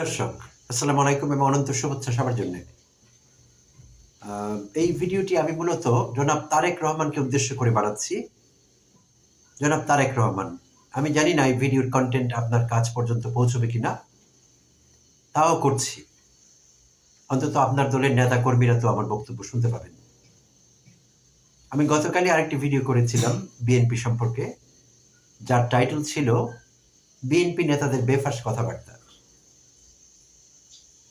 দর্শক, আসসালামু আলাইকুম এবং অনন্ত শুভেচ্ছা সবার জন্য। এই ভিডিওটি আমি মূলত জনাব তারেক রহমানকে উদ্দেশ্য করে বানাচ্ছি। জনাব তারেক রহমান, আমি জানি না এই ভিডিওর কন্টেন্ট আপনার কাজ পর্যন্ত পৌঁছবে কিনা, তাও করছি। অন্তত আপনার দলের নেতা কর্মীরা তো আমার বক্তব্য শুনতে পাবেন। আমি গতকালই আরেকটি ভিডিও করেছিলাম বিএনপি সম্পর্কে, যার টাইটেল ছিল, বিএনপি নেতাদের বেফাস কথাবার্তা।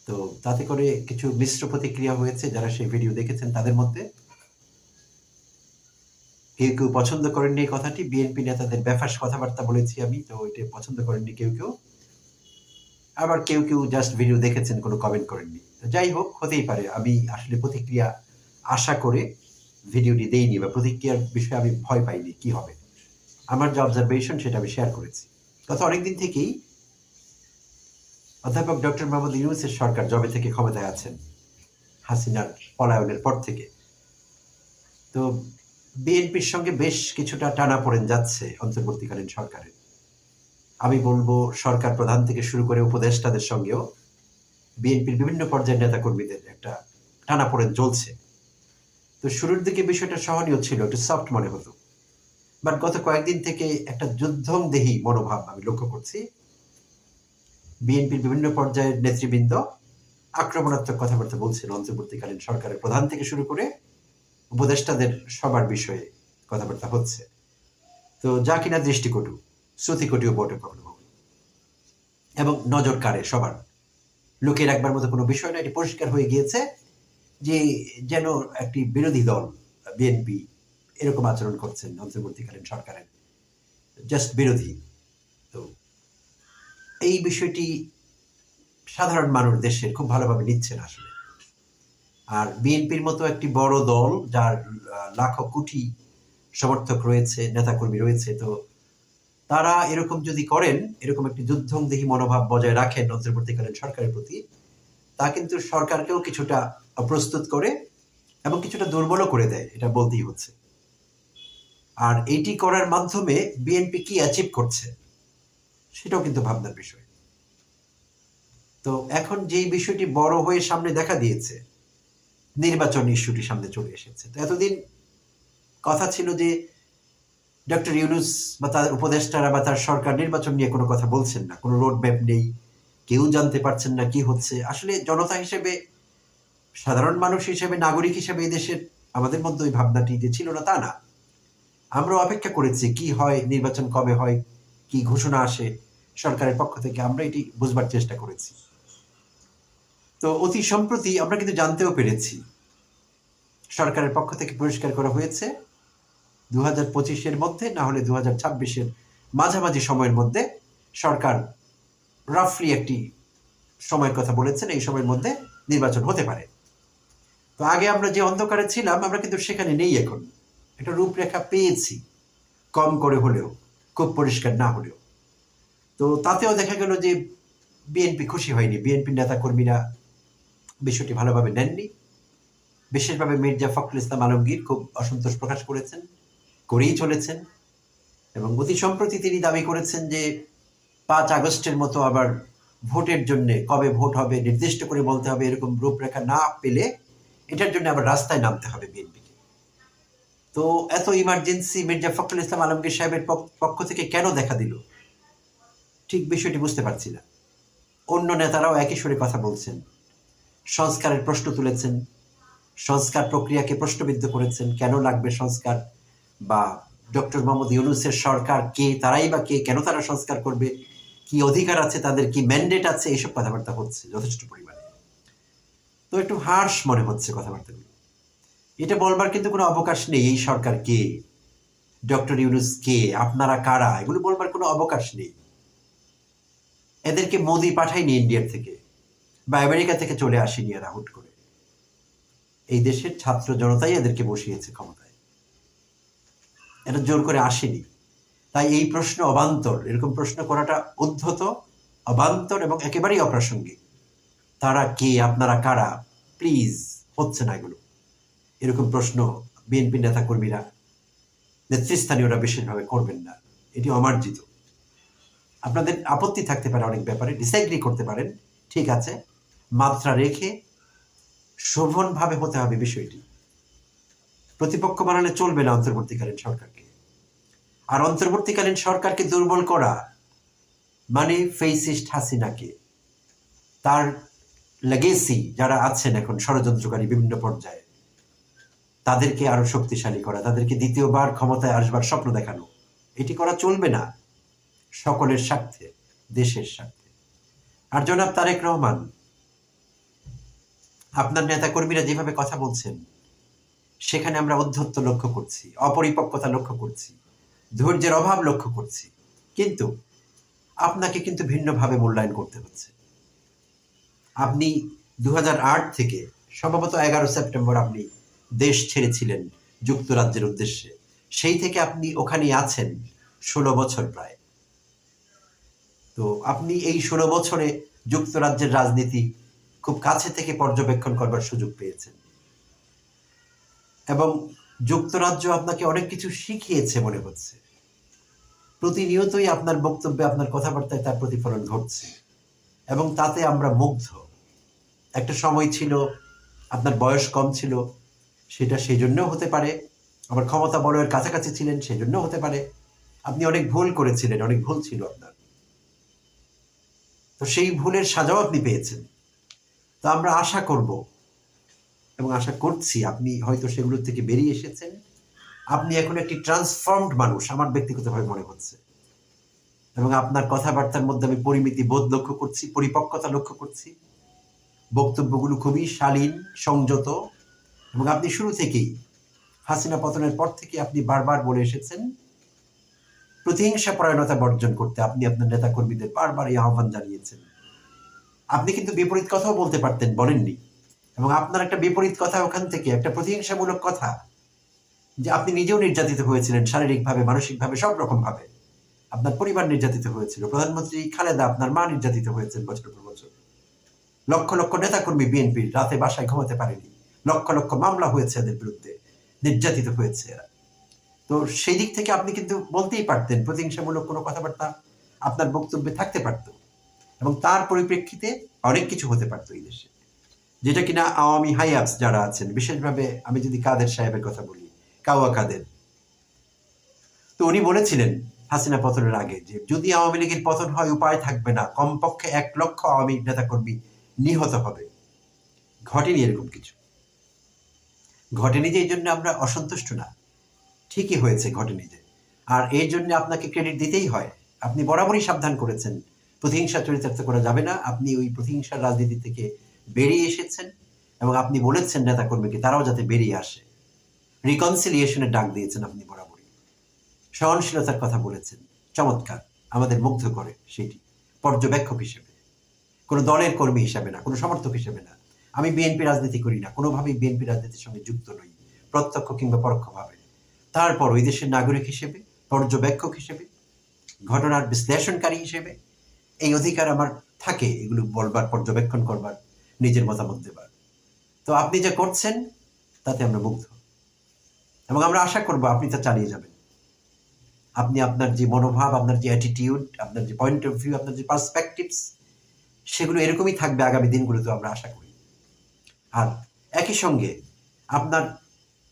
তো তাতে করে কিছু মিশ্র প্রতিক্রিয়া হয়েছে যারা সেই ভিডিও দেখেছেন তাদের মধ্যে। কেউ কেউ পছন্দ করেননি এই কথাটি বিএনপি নেতাদের বেফাস কথাবার্তা বলেছি আমি, তো এটা পছন্দ করেননি কেউ কেউ। আবার কেউ কেউ জাস্ট ভিডিও দেখেছেন, কোনো কমেন্ট করেননি। তো যাই হোক, হতেই পারে। আমি আসলে প্রতিক্রিয়া আশা করে ভিডিওটি দেইনি বা প্রতিক্রিয়ার বিষয়ে আমি ভয় পাইনি কি হবে। আমার যে অবজারভেশন সেটা আমি শেয়ার করেছি। গত অনেকদিন থেকেই অধ্যাপক ডক্টর মোহাম্মদ ইউনুসের সরকার জবে থেকে ক্ষমতায় আছেন, হাসিনার পলায়নের পর থেকে। তো বিএনপির সঙ্গে বেশ কিছুটা টানা পড়েন যাচ্ছে অন্তর্বর্তীকালীন সরকারের। আমি বলব, সরকার প্রধান থেকে শুরু করে উপদেষ্টাদের সঙ্গেও বিএনপির বিভিন্ন পর্যায়ের নেতাকর্মীদের একটা টানা পড়েন চলছে। তো শুরুর দিকে বিষয়টা সহনীয় ছিল, একটু সফট মনে হতো। বাট গত কয়েকদিন থেকে একটা যুদ্ধংদেহী মনোভাব আমি লক্ষ্য করছি। বিএনপির বিভিন্ন পর্যায়ের নেতৃবৃন্দ আক্রমণাত্মক কথাবার্তা বলছেন অন্তর্বর্তীকালীন সরকারের প্রধান থেকে শুরু করে উপদেষ্টাদের সবার বিষয়ে কথাবার্তা হচ্ছে। তো যা কিনা দৃষ্টিকটু, শ্রুতিকটিও বটে কখনো এবং নজর কাড়ে সবার। লোকের একবার মতো কোনো বিষয় না, এটি পরিষ্কার হয়ে গিয়েছে যে যেন একটি বিরোধী দল, বিএনপি, এরকম আচরণ করছেন অন্তর্বর্তীকালীন সরকারের জাস্ট বিরোধী। এই বিষয়টি সাধারণ মানুষ দেশের খুব ভালোভাবে নিচ্ছেন আসলে। আর বিএনপির মতো একটি বড় দল যার লাখো কোটি সমর্থক রয়েছে, নেতাকর্মী রয়েছে, তো তারা এরকম যদি করেন, এরকম একটি যুদ্ধংদেহী মনোভাব বজায় রাখেন অন্তর্বর্তীকালীন সরকারের প্রতি, তা কিন্তু সরকারকেও কিছুটা প্রস্তুত করে এবং কিছুটা দুর্বলও করে দেয়, এটা বলতেই হচ্ছে। আর এইটি করার মাধ্যমে বিএনপি কি অ্যাচিভ করছে? সেটাও কিন্তু ভাবনার বিষয়। তো এখন যেই বিষয়টি বড় হয়ে সামনে দেখা দিয়েছে, নির্বাচন ইস্যুটি সামনে চলে এসেছে। তো এতদিন কথা ছিল যে ডক্টর ইউনুস বা তার উপদেষ্টারা বা তার সরকার নির্বাচন নিয়ে কোনো কথা বলছেন না, কোনো রোড ম্যাপ নেই, কেউ জানতে পারছেন না কি হচ্ছে। আসলে জনতা হিসেবে, সাধারণ মানুষ হিসেবে, নাগরিক হিসেবে দেশের আমাদের মধ্যে ওই ভাবনাটি যে ছিল না, তা না। আমরা অপেক্ষা করেছি কি হয়, নির্বাচন কবে হয় কি ঘোষণা আসে সরকারের পক্ষ থেকে, আমরা এটি বুঝবার চেষ্টা করেছি। তো অতি সম্প্রতি আমরা কিন্তু জানতেও পেরেছি, সরকারের পক্ষ থেকে পরিষ্কার করা হয়েছে দু হাজার পঁচিশের মধ্যে না হলে দু হাজার ছাব্বিশের মাঝামাঝি সময়ের মধ্যে সরকার রাফলি একটি সময়ের কথা বলেছেন, এই সময়ের মধ্যে নির্বাচন হতে পারে। তো আগে আমরা যে অন্ধকারে ছিলাম, আমরা কিন্তু সেখানে নেই এখন। একটা রূপরেখা পেয়েছি, কম করে হলেও। খুব পরিষ্কার না হলেও। তো তাতেও দেখা গেল যে বিএনপি খুশি হয়নি। বিএনপি নেতাকর্মীরা বিষয়টি ভালোভাবে নেননি। বিশেষভাবে মির্জা ফখরুল ইসলাম আলমগীর খুব অসন্তোষ প্রকাশ করেছেন, করেই চলেছেন এবং অতি সম্প্রতি তিনি দাবি করেছেন যে পাঁচ আগস্টের মতো আবার ভোটের জন্য কবে ভোট হবে, নির্দিষ্ট করে বলতে হবে, এরকম রূপরেখা না পেলে এটার জন্য আবার রাস্তায় নামতে হবে বিএনপিকে তো এত ইমার্জেন্সি মির্জা ফখরুল ইসলাম আলমগীর সাহেবের পক- পক্ষ থেকে কেন দেখা দিল? ঠিক বিষয়টি বুঝতে পারছি না। অন্য নেতারাও একই সুরে কথা বলছেন। সংস্কারের প্রশ্ন তুলেছেন। সংস্কার প্রক্রিয়াকে প্রশ্নবিদ্ধ করেছেন। কেন লাগবে সংস্কার? বা ডক্টর মোহাম্মদ ইউনুসের সরকার কে, তারাই বা কে, কেন তারা সংস্কার করবে? কি অধিকার আছে তাদের? কি ম্যান্ডেট আছে? এইসব কথাবার্তা হচ্ছে যথেষ্ট পরিমাণে। তো একটু হার্শ মনে হচ্ছে কথাবার্তাগুলো। এটা বলবার কিন্তু কোনো অবকাশ নেই এই সরকার কে ডক্টর ইউনুস কে আপনারা কারা? এগুলো বলবার কোনো অবকাশ নেই। এদেরকে মোদি পাঠায়নি ইন্ডিয়ার থেকে, বা আমেরিকা থেকে চলে আসেনি এরা হুট করে। এই দেশের ছাত্র জনতাই এদেরকে বসিয়েছে ক্ষমতায়। এটা জোর করে আসেনি। তাই এই প্রশ্ন অবান্তর, এরকম প্রশ্ন করাটা উদ্ধত, অবান্তর এবং একেবারেই অপ্রাসঙ্গিক। তারা কে? আপনারা কারা? প্লিজ, হচ্ছে না এগুলো। এরকম প্রশ্ন বিএনপি নেতাকর্মীরা, নেতৃস্থানীয়রা বিশেষভাবে করবেন না। এটি অমার্জিত। আপনাদের আপত্তি থাকতে পারে অনেক ব্যাপারে ডিসএগ্রি করতে পারেন, ঠিক আছে। মাত্রা রেখে শোভনভাবে হতে হবে বিষয়টি। প্রতিপক্ষ বানালে চলবে না অন্তর্বর্তীকালীন সরকারকে। আর অন্তর্বর্তীকালীন সরকারকে দুর্বল করা মানে ফেসিস্ট হাসিনাকে। তার লেগেসি যারা আছেন এখন, ষড়যন্ত্রকারী বিভিন্ন পর্যায়ে তাদেরকে আরও শক্তিশালী করা, তাদেরকে দ্বিতীয়বার ক্ষমতায় আসবার স্বপ্ন দেখানো। এটি করা চলবে না। সকলের স্বার্থে, দেশের স্বার্থে। আর জনাব তারেক রহমান, আপনার নেতাকর্মীরা যেভাবে কথা বলছেন, সেখানে আমরা অধ্যত্ত লক্ষ্য করছি, অপরিপক্কতা লক্ষ্য করছি, ধৈর্যের অভাব লক্ষ্য করছি। কিন্তু আপনাকে কিন্তু ভিন্নভাবে মূল্যায়ন করতে হচ্ছে। আপনি দু হাজার আট থেকে, সম্ভবত এগারো সেপ্টেম্বর আপনি দেশ ছেড়েছিলেন যুক্তরাজ্যের উদ্দেশ্যে। সেই থেকে আপনি ওখানেই আছেন ষোলো বছর প্রায়। তো আপনি এই ষোলো বছরে যুক্তরাজ্যের রাজনীতি খুব কাছে থেকে পর্যবেক্ষণ করবার সুযোগ পেয়েছেন। এবং যুক্তরাজ্য আপনাকে অনেক কিছু শিখিয়েছে মনে হচ্ছে। প্রতিনিয়তই আপনার বক্তব্যে, আপনার কথাবার্তায় তার প্রতিফলন ঘটছে। এবং তাতে আমরা মুগ্ধ। একটা সময় ছিল, আপনার বয়স কম ছিল সেটা সেই জন্যও হতে পারে। আবার ক্ষমতা বলয়ের কাছাকাছি ছিলেন, সেই জন্য হতে পারে। আপনি অনেক ভুল করেছিলেন, অনেক ভুল ছিল আপনার। তো সেই ভুলের সাজাও আপনি পেয়েছেন। তো আমরা আশা করব এবং আশা করছি আপনি হয়তো সেগুলো থেকে বেরিয়ে এসেছেন। আপনি এখন একটি ট্রান্সফর্মড মানুষ, আমার ব্যক্তিগতভাবে মনে হচ্ছে। এবং আপনার কথাবার্তার মধ্যে আমি পরিমিতি বোধ লক্ষ্য করছি, পরিপক্কতা লক্ষ্য করছি। বক্তব্যগুলো খুবই শালীন, সংযত এবং আপনি শুরু থেকেই হাসিনা পতনের পর থেকে আপনি বারবার বলে এসেছেন, প্রতিহিংসা পরায়ণতা বর্জন করতে আপনি আপনার নেতা কর্মীদের বারবার এই আহ্বান জানিয়েছেন। আপনি কিন্তু বিপরীত কথাও বলতে পারতেন, বলেননি। এবং আপনার একটা বিপরীত কথা ওখান থেকে, একটা প্রতিহিংসামূলক কথা, যে আপনি নিজেও নির্যাতিত হয়েছিলেন, শারীরিকভাবে, মানসিকভাবে, সব রকম ভাবে আপনার পরিবার নির্যাতিত হয়েছিল, প্রধানমন্ত্রী খালেদা আপনার মা নির্যাতিত হয়েছেন বছর পর বছর। লক্ষ লক্ষ নেতাকর্মী বিএনপির রাতে বাসায় ঘুমাতে পারেনি। লক্ষ লক্ষ মামলা হয়েছে এদের বিরুদ্ধে, নির্যাতিত হয়েছে এরা। তো সেই দিক থেকে আপনি কিন্তু বলতেই পারতেন, প্রতিহিংসামূলক কোনো কথাবার্তা আপনার বক্তব্যে থাকতে পারত। এবং তার পরিপ্রেক্ষিতে অনেক কিছু হতে পারত এই দেশে। যেটা কিনা আওয়ামী হাইয়াপস যারা আছেন, বিশেষভাবে আমি যদি কাদের সাহেবের কথা বলি, কাওয়া কাদের। তো উনি বলেছিলেন হাসিনা পতনের আগে যে, যদি আওয়ামী লীগের পতন হয়, উপায় থাকবে না। কমপক্ষে এক লক্ষ আওয়ামী নেতাকর্মী নিহত হবে। ঘটেনি এরকম কিছু। ঘটেনি যে এই জন্য আমরা অসন্তুষ্ট না। ঠিকই হয়েছে ঘটেনি যে আর এই জন্য আপনাকে ক্রেডিট দিতেই হয়। আপনি বরাবরই সাবধান করেছেন। প্রতিহিংসা চরিতার্থ করা যাবে না। আপনি ওই প্রতিহিংসার রাজনীতি থেকে বেরিয়ে এসেছেন এবং আপনি বলেছেন নেতাকর্মীকে তারাও যাতে বেরিয়ে আসে। রিকনসিলিয়েশনের ডাক দিয়েছেন আপনি বরাবরই। সহনশীলতার কথা বলেছেন। চমৎকার। আমাদের মুগ্ধ করে সেটি। পর্যবেক্ষক হিসেবে। কোনো দলের কর্মী হিসেবে না, কোনো সমর্থক হিসেবে না। আমি বিএনপি রাজনীতি করি না, কোনোভাবেই বিএনপি রাজনীতির সঙ্গে যুক্ত নই, প্রত্যক্ষ কিংবা পরোক্ষভাবে। তারপর ওই দেশের নাগরিক হিসেবে, পর্যবেক্ষক হিসেবে, ঘটনার বিশ্লেষণকারী হিসেবে, এই অধিকার আমার থাকে, এগুলো বলবার, পর্যবেক্ষণ করবার, নিজের মতামত দেবার। তো আপনি যা করছেন, তাতে আমরা মুগ্ধ। এবং আমরা আশা করব আপনি তা চালিয়ে যাবেন। আপনি আপনার যে মনোভাব, আপনার যে অ্যাটিটিউড আপনার যে পয়েন্ট অফ ভিউ আপনার যে পার্সপেক্টিভস সেগুলো এরকমই থাকবে আগামী দিনগুলোতে আমরা আশা করি। আর একই সঙ্গে আপনার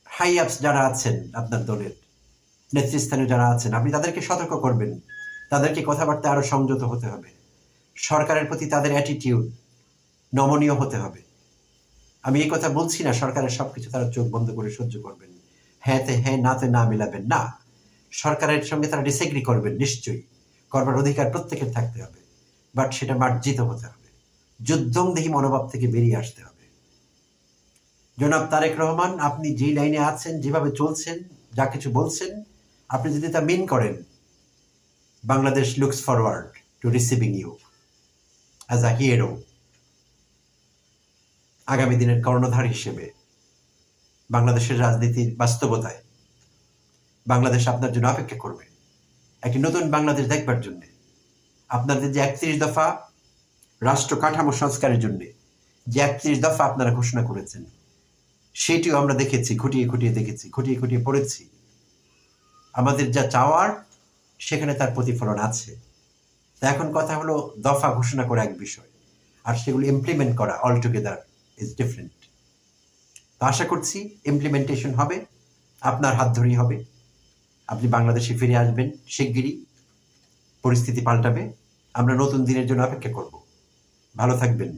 হাই আপস যারা আছেন, আপনার দলের নেতৃস্থানে যারা আছেন, আপনি তাদেরকে সতর্ক করবেন। তাদেরকে কথাবার্তা আরও সংযত হতে হবে। সরকারের প্রতি তাদের অ্যাটিটিউড নমনীয় হতে হবে। আমি এই কথা বলছি না, সরকারের সবকিছু তারা চোখ বন্ধ করে সহ্য করবেন। হ্যাঁতে হ্যাঁ নাতে না মিলাবেন, না। সরকারের সঙ্গে তারা ডিসেগ্রি করবেন, নিশ্চয়ই। করবার অধিকার প্রত্যেকের থাকতে হবে। বাট সেটা মার্জিত হতে হবে। যুদ্ধংদেহী মনোভাব থেকে বেরিয়ে আসতে হবে। জনাব তারেক রহমান, আপনি যেই লাইনে আছেন, যেভাবে চলছেন, যা কিছু বলছেন, আপনি যদি তা মিন করেন, Bangladesh looks forward to receiving you as a hero আগামী দিনের কর্ণধার হিসেবে, বাংলাদেশের রাজনীতির বাস্তবতায়, বাংলাদেশ আপনার জন্য অপেক্ষা করবে। একটি নতুন বাংলাদেশ দেখবার জন্য, আপনাদের যে একত্রিশ দফা রাষ্ট্র কাঠামো সংস্কারের জন্য, যে একত্রিশ দফা আপনারা ঘোষণা করেছেন সেটিও আমরা দেখেছি, খুঁটিয়ে খুঁটিয়ে দেখেছি, খুঁটিয়ে খুঁটিয়ে পড়েছি। আমাদের যা চাওয়ার, সেখানে তার প্রতিফলন আছে। তা এখন কথা হলো দফা ঘোষণা করে এক বিষয়, আর সেগুলো ইমপ্লিমেন্ট করা অল টুগেদার ইজ ডিফারেন্ট তো আশা করছি ইমপ্লিমেন্টেশন হবে, আপনার হাত ধরেই হবে। আপনি বাংলাদেশে ফিরে আসবেন শিগগিরই, পরিস্থিতি পাল্টাবে। আমরা নতুন দিনের জন্য অপেক্ষা করব। ভালো থাকবেন।